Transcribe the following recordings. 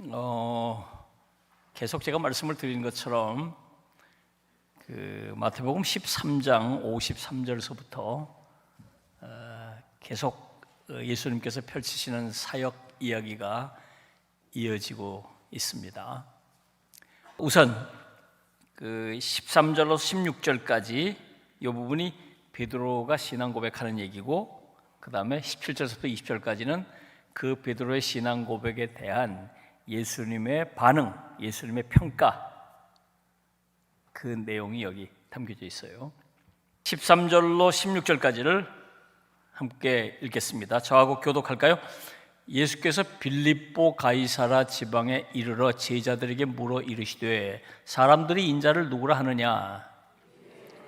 어, 계속 제가 말씀을 드린 것처럼 그 마태복음 13장 53절서부터 어, 계속 어, 예수님께서 펼치시는 사역 이야기가 이어지고 있습니다. 우선 그 13절로 16절까지 이 부분이 베드로가 신앙 고백하는 얘기고 그 다음에 17절부터 20절까지는 그 베드로의 신앙 고백에 대한 예수님의 반응, 예수님의 평가 그 내용이 여기 담겨져 있어요. 13절로 16절까지를 함께 읽겠습니다. 저하고 교독할까요? 예수께서 빌립보 가이사라 지방에 이르러 제자들에게 물어 이르시되 사람들이 인자를 누구라 하느냐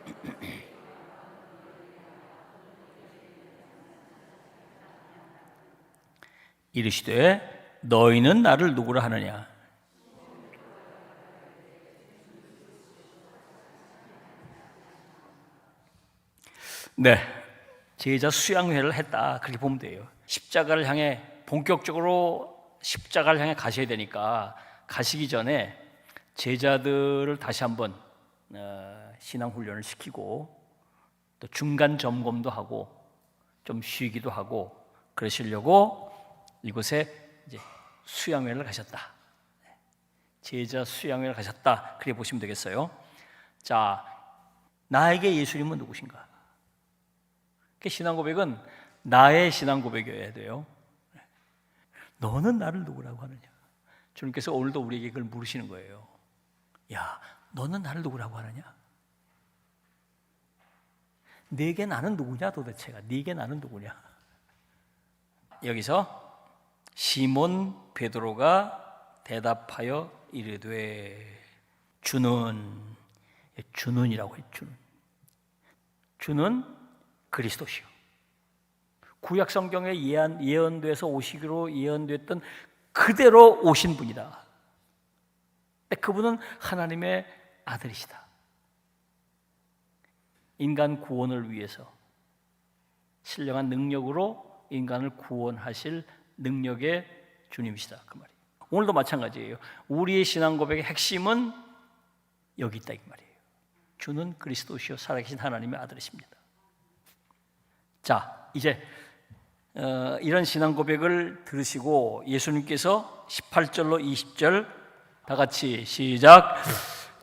이르시되 너희는 나를 누구라 하느냐? 네 제자 수양회를 했다. 그렇게 보면 돼요. 십자가를 향해 본격적으로 십자가를 향해 가셔야 되니까 가시기 전에 제자들을 다시 한번 어, 신앙 훈련을 시키고 또 중간 점검도 하고 좀 쉬기도 하고 그러시려고 이곳에 수양회를 가셨다. 제자 수양회를 가셨다. 그렇게 보시면 되겠어요. 자, 나에게 예수님은 누구신가? 그 신앙 고백은 나의 신앙 고백이어야 돼요. 너는 나를 누구라고 하느냐? 주님께서 오늘도 우리에게 그걸 물으시는 거예요. 야, 너는 나를 누구라고 하느냐? 네게 나는 누구냐 도대체가? 네게 나는 누구냐? 여기서 시몬 베드로가 대답하여 이르되 주는 주는이라고 했 주는 주는 그리스도시요. 구약 성경에 예언, 예언돼서 오시기로 예언됐던 그대로 오신 분이다. 그분은 하나님의 아들이시다. 인간 구원을 위해서 신령한 능력으로 인간을 구원하실 능력의 주님이시다. 그 말이에요. 오늘도 마찬가지예요. 우리의 신앙 고백의 핵심은 여기 있다 이 말이에요. 주는 그리스도시요 살아계신 하나님의 아들이십니다. 자, 이제 어, 이런 신앙 고백을 들으시고 예수님께서 18절로 20절 다 같이 시작.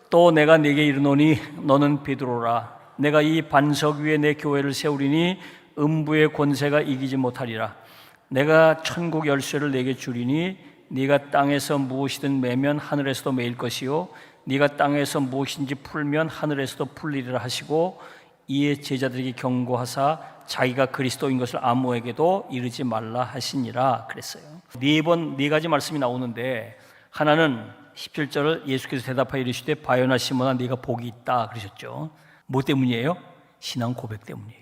또 내가 네게 이르노니 너는 베드로라. 내가 이 반석 위에 내 교회를 세우리니 음부의 권세가 이기지 못하리라. 내가 천국 열쇠를 내게 주리니 네가 땅에서 무엇이든 매면 하늘에서도 매일 것이요 네가 땅에서 무엇인지 풀면 하늘에서도 풀리리라 하시고 이에 제자들에게 경고하사 자기가 그리스도인 것을 아무에게도 이르지 말라 하시니라 그랬어요. 네 번 네 가지 말씀이 나오는데 하나는 17절을 예수께서 대답하여 이르시되 바요나 시몬아 네가 복이 있다 그러셨죠. 뭐 때문이에요? 신앙 고백 때문이에요.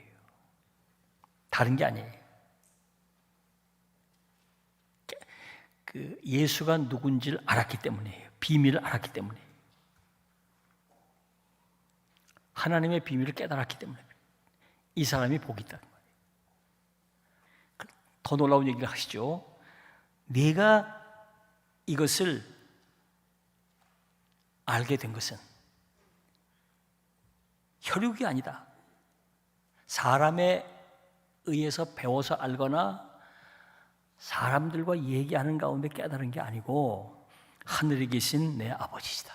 다른 게 아니에요. 그 예수가 누군지를 알았기 때문이에요. 비밀을 알았기 때문이에요. 하나님의 비밀을 깨달았기 때문에 이 사람이 복이 있다. 더 놀라운 얘기를 하시죠. 내가 이것을 알게 된 것은 혈육이 아니다. 사람에 의해서 배워서 알거나 사람들과 얘기하는 가운데 깨달은 게 아니고 하늘에 계신 내 아버지시다.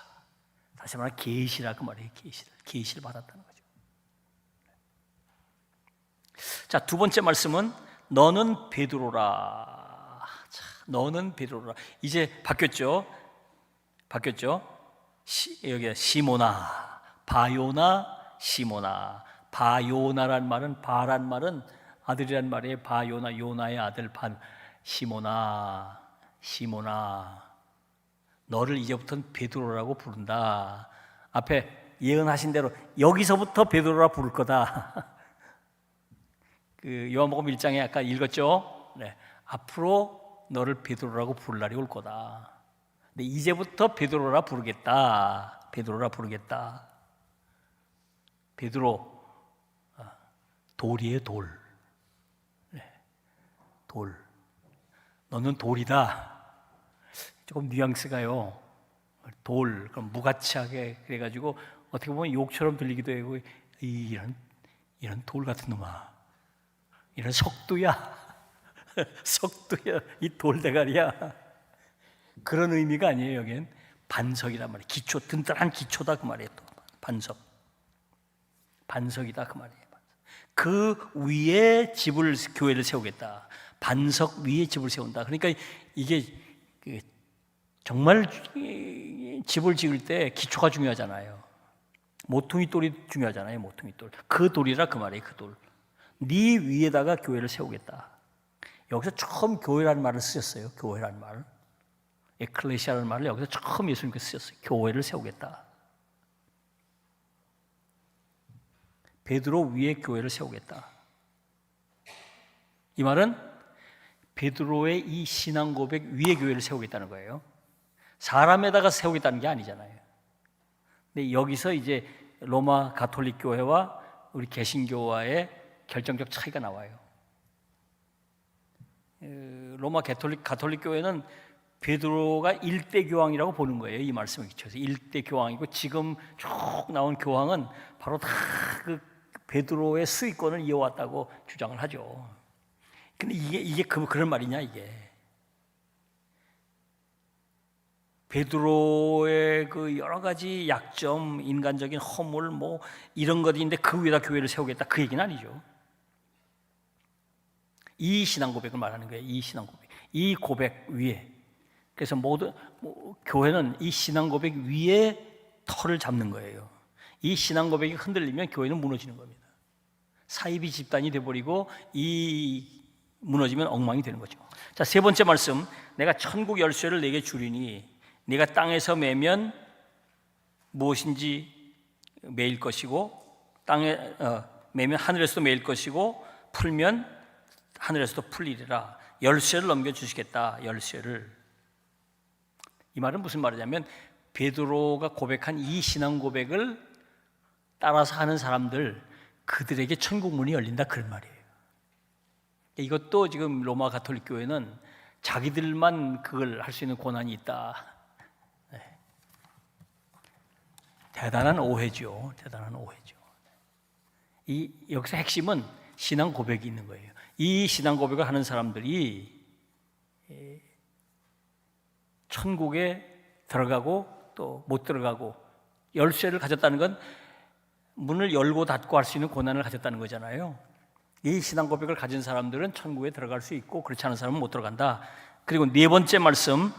다시 말해 계시라고 말해요. 계시를 계시를 받았다는 거죠. 자, 두 번째 말씀은 너는 베드로라. 자, 너는 베드로라. 이제 바뀌었죠. 바뀌었죠. 시, 여기 시모나, 바요나, 시모나. 바요나란 말은 바란 말은 아들이란 말이에요. 바요나 요나의 아들 반 시모나, 시모나. 너를 이제부터는 베드로라고 부른다. 앞에 예언하신 대로 여기서부터 베드로라 부를 거다. 그 요한복음 1장에 아까 읽었죠. 네. 앞으로 너를 베드로라고 부를 날이 올 거다. 근데 이제부터 베드로라 부르겠다. 베드로라 부르겠다. 베드로 아, 돌이의 돌. 네. 돌. 너는 돌이다. 조금 뉘앙스가요. 돌, 그럼 무가치하게 그래가지고 어떻게 보면 욕처럼 들리기도 하고 이- 이런 이런 돌 같은 놈아, 이런 석두야, 석두야, 이 돌대가리야. 그런 의미가 아니에요. 여기는 반석이란 말이에요. 기초 든든한 기초다 그 말이에요. 또 반석, 반석이다 그 말이에요. 그 위에 집을 교회를 세우겠다. 반석 위에 집을 세운다. 그러니까 이게 그 정말 이- 집을 지을 때 기초가 중요하잖아요. 모퉁이 돌이 중요하잖아요. 모퉁이 돌. 그 돌이라 그 말이에요. 그 돌. 네 위에다가 교회를 세우겠다. 여기서 처음 교회라는 말을 쓰셨어요. 교회라는 말. 에클레시아라는 말을 여기서 처음 예수님께서 쓰셨어요. 교회를 세우겠다. 베드로 위에 교회를 세우겠다. 이 말은 베드로의 이 신앙 고백 위에 교회를 세우겠다는 거예요. 사람에다가 세우겠다는 게 아니잖아요. 근데 여기서 이제 로마 가톨릭 교회와 우리 개신교와의 결정적 차이가 나와요. 에, 로마 가톨릭 가톨릭 교회는 베드로가 일대 교황이라고 보는 거예요. 이 말씀을 기초해서 일대 교황이고 지금 쭉 나온 교황은 바로 다 그 베드로의 수익권을 이어왔다고 주장을 하죠. 근데 이게 이게 그 그런 말이냐 이게. 베드로의 그 여러 가지 약점, 인간적인 허물 뭐 이런 것인데 그 위에다 교회를 세우겠다 그 얘기는 아니죠. 이 신앙 고백을 말하는 거예요. 이 신앙 고백. 이 고백 위에. 그래서 모든 뭐, 교회는 이 신앙 고백 위에 털을 잡는 거예요. 이 신앙 고백이 흔들리면 교회는 무너지는 겁니다. 사이비 집단이 돼버리고 이 무너지면 엉망이 되는 거죠. 자, 세 번째 말씀. 내가 천국 열쇠를 내게 주리니 네가 땅에서 매면 무엇인지 매일 것이고 땅에 어, 매면 하늘에서도 매일 것이고 풀면 하늘에서도 풀리리라. 열쇠를 넘겨 주시겠다. 열쇠를. 이 말은 무슨 말이냐면 베드로가 고백한 이 신앙 고백을 따라서 하는 사람들 그들에게 천국 문이 열린다 그런 말이에요. 이것도 지금 로마 가톨릭 교회는 자기들만 그걸 할 수 있는 권한이 있다. 네. 대단한 오해죠. 대단한 오해죠. 이 여기서 핵심은 신앙 고백이 있는 거예요. 이 신앙 고백을 하는 사람들이 에, 천국에 들어가고 또 못 들어가고 열쇠를 가졌다는 건 문을 열고 닫고 할 수 있는 권한을 가졌다는 거잖아요. 이 신앙 고백을 가진 사람들은 천국에 들어갈 수 있고 그렇지 않은 사람은 못 들어간다. 그리고 네 번째 말씀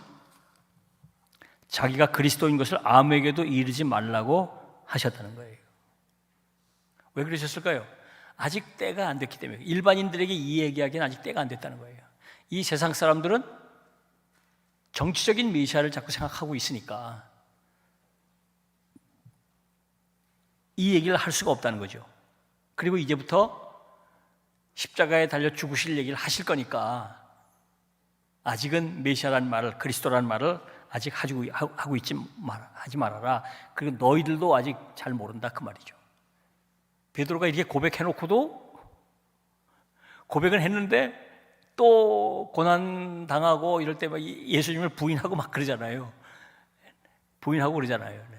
자기가 그리스도인 것을 아무에게도 이르지 말라고 하셨다는 거예요. 왜 그러셨을까요? 아직 때가 안 됐기 때문에 일반인들에게 이 얘기하기는 아직 때가 안 됐다는 거예요. 이 세상 사람들은 정치적인 메시아를 자꾸 생각하고 있으니까 이 얘기를 할 수가 없다는 거죠. 그리고 이제부터 십자가에 달려 죽으실 얘기를 하실 거니까 아직은 메시아라는 말을 그리스도라는 말을 아직 하고, 하고 있지 말, 하지 말아라. 그리고 너희들도 아직 잘 모른다 그 말이죠. 베드로가 이렇게 고백해 놓고도 고백을 했는데 또 고난 당하고 이럴 때 막 예수님을 부인하고 막 그러잖아요. 부인하고 그러잖아요. 네.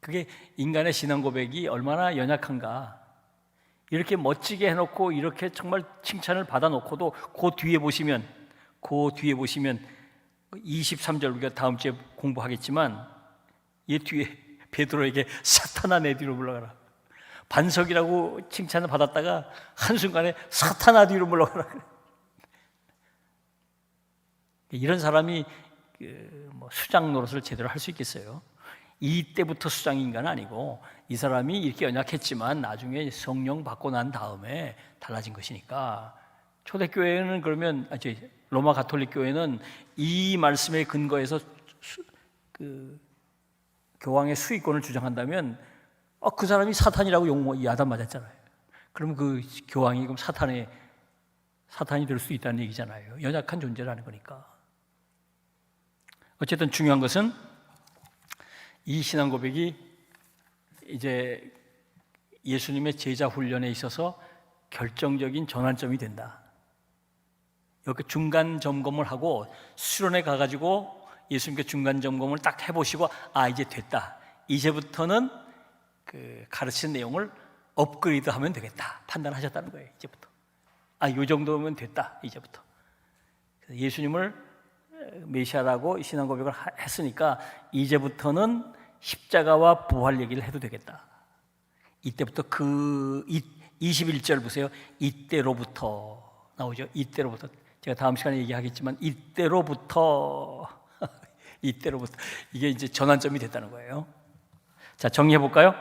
그게 인간의 신앙 고백이 얼마나 연약한가. 이렇게 멋지게 해놓고 이렇게 정말 칭찬을 받아놓고도 그 뒤에 보시면 그 뒤에 보시면 23절 우리가 다음 주에 공부하겠지만 이 뒤에 베드로에게 사탄아 내 뒤로 물러가라. 반석이라고 칭찬을 받았다가 한순간에 사탄아 뒤로 물러가라. 이런 사람이 그뭐 수장 노릇을 제대로 할 수 있겠어요? 이때부터 수장인가는 아니고 이 사람이 이렇게 연약했지만 나중에 성령 받고 난 다음에 달라진 것이니까 초대교회는 그러면 아, 저 로마 가톨릭 교회는 이 말씀에 근거해서 수, 그 교황의 수익권을 주장한다면 어, 그 사람이 사탄이라고 욕 야단 맞았잖아요. 그럼 그 교황이 그럼 사탄의 사탄이 될 수 있다는 얘기잖아요. 연약한 존재라는 거니까. 어쨌든 중요한 것은 이 신앙 고백이 이제 예수님의 제자 훈련에 있어서 결정적인 전환점이 된다. 이렇게 중간 점검을 하고 수련회 가가지고 예수님께 중간 점검을 딱 해보시고 아 이제 됐다. 이제부터는 그 가르치는 내용을 업그레이드하면 되겠다 판단하셨다는 거예요. 이제부터 아이 정도면 됐다. 이제부터 예수님을 메시아라고 신앙 고백을 하- 했으니까 이제부터는 십자가와 부활 얘기를 해도 되겠다. 이때부터 그 이, 21절 보세요. 이때로부터 나오죠. 이때로부터 제가 다음 시간에 얘기하겠지만 이때로부터 이때로부터 이게 이제 전환점이 됐다는 거예요. 자 정리해 볼까요?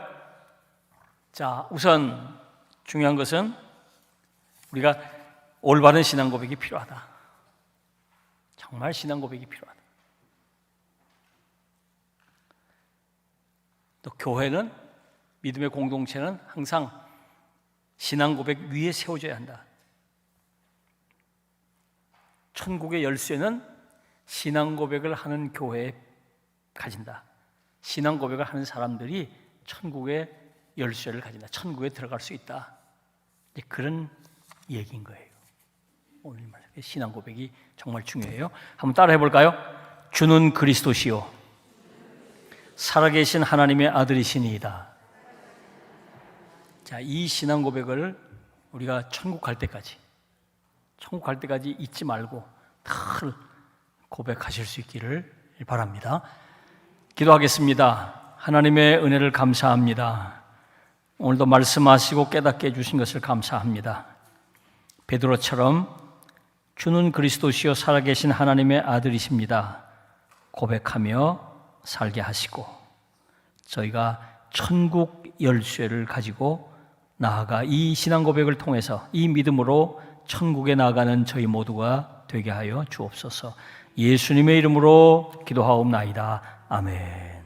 자 우선 중요한 것은 우리가 올바른 신앙 고백이 필요하다. 정말 신앙 고백이 필요하다. 또 교회는 믿음의 공동체는 항상 신앙 고백 위에 세워져야 한다. 천국의 열쇠는 신앙 고백을 하는 교회에 가진다. 신앙 고백을 하는 사람들이 천국의 열쇠를 가진다. 천국에 들어갈 수 있다. 그런 얘기인 거예요. 오늘 말 신앙 고백이 정말 중요해요. 한번 따라 해 볼까요? 주는 그리스도시요 살아계신 하나님의 아들이시니이다. 자, 이 신앙 고백을 우리가 천국 갈 때까지 천국 갈 때까지 잊지 말고 늘 고백하실 수 있기를 바랍니다. 기도하겠습니다. 하나님의 은혜를 감사합니다. 오늘도 말씀하시고 깨닫게 해주신 것을 감사합니다. 베드로처럼 주는 그리스도시요 살아계신 하나님의 아들이십니다. 고백하며 살게 하시고 저희가 천국 열쇠를 가지고 나아가 이 신앙 고백을 통해서 이 믿음으로 천국에 나가는 저희 모두가 되게 하여 주옵소서. 예수님의 이름으로 기도하옵나이다. 아멘.